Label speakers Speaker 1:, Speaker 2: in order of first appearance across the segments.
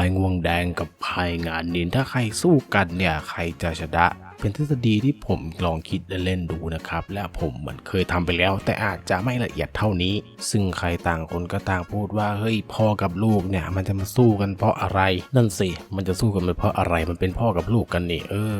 Speaker 1: ายงวงแดงกับพายงานนินถ้าใครสู้กันเนี่ยใครจะชนะเป็นทฤษฎีที่ผมลองคิดเล่นๆดูนะครับ และผมเหมือนเคยทำไปแล้ว แต่อาจจะไม่ละเอียดเท่านี้ ซึ่งใครต่างคนก็ต่างพูดว่าเฮ้ยพ่อกับลูกเนี่ยมันจะมาสู้กันเพราะอะไร นั่นสิมันจะสู้กันไปเพราะอะไรมันเป็นพ่อกับลูกกันนี่เออ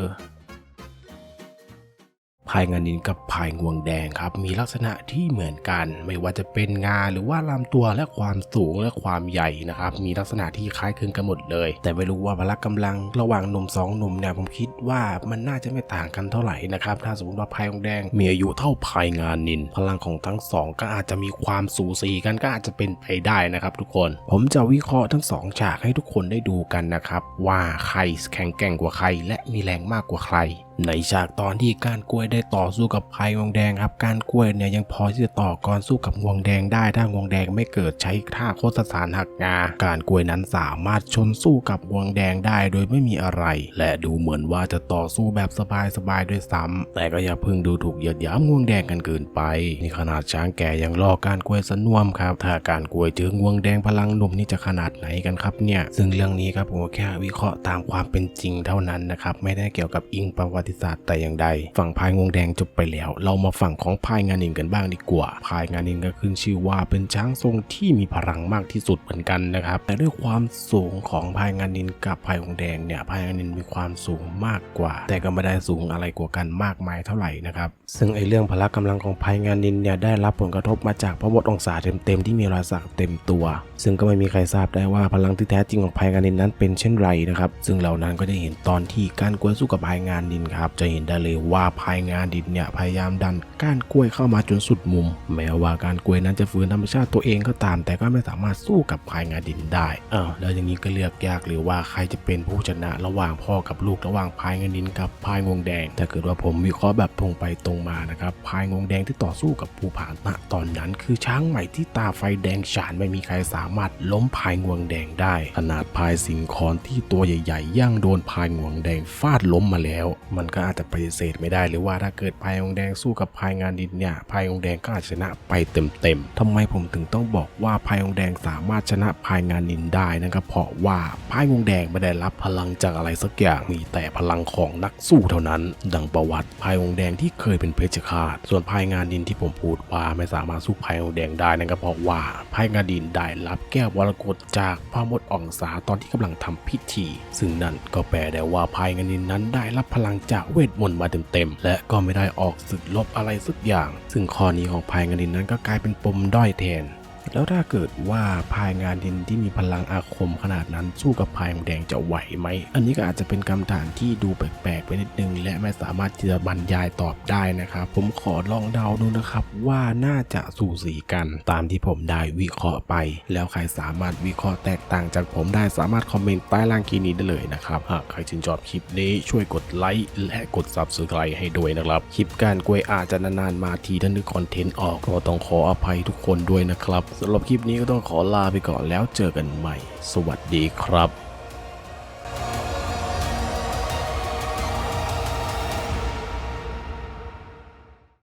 Speaker 1: ายงานินกับพายงวงแดงครับ มีลักษณะที่เหมือนกัน ไม่ว่าจะเป็นงาหรือว่าลำตัวและความสูงและความใหญ่นะครับ มีลักษณะที่คล้ายคลึงกันหมดเลย แต่ไม่รู้ว่าพละกำลังระหว่างหนุ่มสองหนุ่มเนี่ยผมคิดว่ามันน่าจะไม่ต่างกันเท่าไหร่นะครับถ้าสมมติว่าพายงวงแดงมีอายุเท่าพายงานิน พลังของทั้งสองก็อาจจะมีความสูสีกันก็อาจจะเป็นไปได้นะครับ ทุกคน ผมจะวิเคราะห์ทั้งสองฉากให้ทุกคนได้ดูกันนะครับว่าใครแข็งแกร่งกว่าใคร และมีแรงมากกว่าใครในฉากตอนที่ก้านกล้วยได้ต่อสู้กับพายวงแดงครับก้านกล้วยเนี่ยยังพอที่จะต่อกรสู้กับวงแดงได้ถ้าวงแดงไม่เกิดใช้ท่าโคตรสารหักงากานกล้วยนั้นสามารถชนสู้กับวงแดงได้โดยไม่มีอะไร และดูเหมือนว่าจะต่อสู้แบบสบายๆด้วยซ้ำแต่ก็อย่าเพิ่งดูถูกเหยียดหยามวงแดงกันเกินไปนี่ขนาดช้างแก่ยังล่อกานกล้วยสนวมครับถ้ากานกล้วยเจองวงแดงพลังหนุ่มนี่จะขนาดไหนกันครับเนี่ยซึ่งเรื่องนี้ครับผมแค่วิเคราะห์ตามความเป็นจริงเท่านั้นนะครับไม่ได้เกี่ยวกับอิงประวัติศาสตร์แต่อย่างใด ฝั่งพายงวงแดงจบไปแล้ว เรามาฝั่งของพายงานินกันบ้างดีกว่า พายงานินก็ขึ้นชื่อว่าเป็นช้างทรงที่มีพลังมากที่สุดเหมือนกันนะครับ แต่ด้วยความสูงของพายงานินกับพายงวงแดงเนี่ย พายงานินมีความสูงมากกว่า แต่ก็ไม่ได้สูงอะไรกว่ากันมากมายเท่าไหร่นะครับ ซึ่งไอเรื่องพละกำลังของพายงานินเนี่ยได้รับผลกระทบมาจากพระบทองศาเต็มๆที่มีรอยสักเต็มตัว ซึ่งก็ไม่มีใครทราบได้ว่าพลังที่แท้จริงของพายงานินนั้นเป็นเช่นไรนะครับ ซึ่งเหล่านั้นก็ได้เห็นตอนที่กานกล้วยสู้กับพายงานดินครับ จะเห็นได้เลยว่าพายงานดินเนี่ยพยายามดันก้านกล้วยเข้ามาจนสุดมุม แม้ว่ากานกล้วยนั้นจะฝืนธรรมชาติตัวเองก็ตาม แต่ก็ไม่สามารถสู้กับพายงานดินได้อ้าวแล้วอย่างนี้ก็เลือกยากหรือว่าใครจะเป็นผู้ชนะระหว่างพ่อกับลูกระหว่างพายงานดินกับพายงวงแดง ถ้าเกิดว่าผมวิเคราะห์แบบตรงไปตรงมานะครับพายงวงแดงที่ต่อสู้กับภูผาณตอนนั้น คือช้างใหม่ที่ตาไฟแดงฉานไม่มีใครสามารถล้มพายงวงแดงได้ ขนาดพายสิงคอนที่ตัวใหญ่ๆย่างโดนพายงวงแดงฟาดล้มมาแล้ว มันก็อาจจะปฏิเสธไม่ได้หรือว่าถ้าเกิดพายองแดงสู้กับพายงานดินเนี่ยพายองแดงก็อาจชนะไปเต็มๆทำไมผมถึงต้องบอกว่าพายองแดงสามารถชนะพายงานดินได้นั่นก็เพราะว่า พายวงแดงไม่ได้รับพลังจากอะไรสักอย่างมีแต่พลังของนักสู้เท่านั้น ดังประวัติพายวงแดงที่เคยเป็นเพชฌฆาต ส่วนพายงานดินที่ผมพูดว่าไม่สามารถสู้พายวงแดงได้นั่นก็เพราะว่าพายงานดินได้รับแก้ววรกตจากพระมดอ่องสาตอนที่กำลังทำพิธี ซึ่งนั่นก็แปลได้ว่าพายงานดินนั้นได้รับพลังจากเวทมนต์มาเต็มๆและก็ไม่ได้ออกศึกลบอะไรสักอย่าง ซึ่งข้อนี้ของพายงานดินนั้นก็กลายเป็นปมด้อยแทน แล้วถ้าเกิดว่าพายงานดินที่มีพลังอาคมขนาดนั้นสู้กับพายแดงจะไหวไหม อันนี้ก็อาจจะเป็นคำถามที่ดูแปลกๆไปนิดนึง ไม่สามารถจะบรรยายตอบได้นะครับ ผมขอลองเดาดูนะครับว่าน่าจะสู่สีกันตามที่ผมได้วิเคราะห์ไป แล้วใครสามารถวิเคราะห์แตกต่างจากผมได้สามารถคอมเมนต์ใต้ล่างคลิปนี้ได้เลยนะครับหากใครชื่นชอบคลิปนี้ช่วยกดไลค์และกด subscribe ให้ด้วยนะครับ คลิปการกล้วยอาจจะนานๆมาทีถ้านึกคอนเทนต์ออกก็ต้องขออภัยทุกคนด้วยนะครับสำหรับคลิปนี้ก็ต้องขอลาไปก่อนแล้วเจอกันใหม่ สวัสดีครับ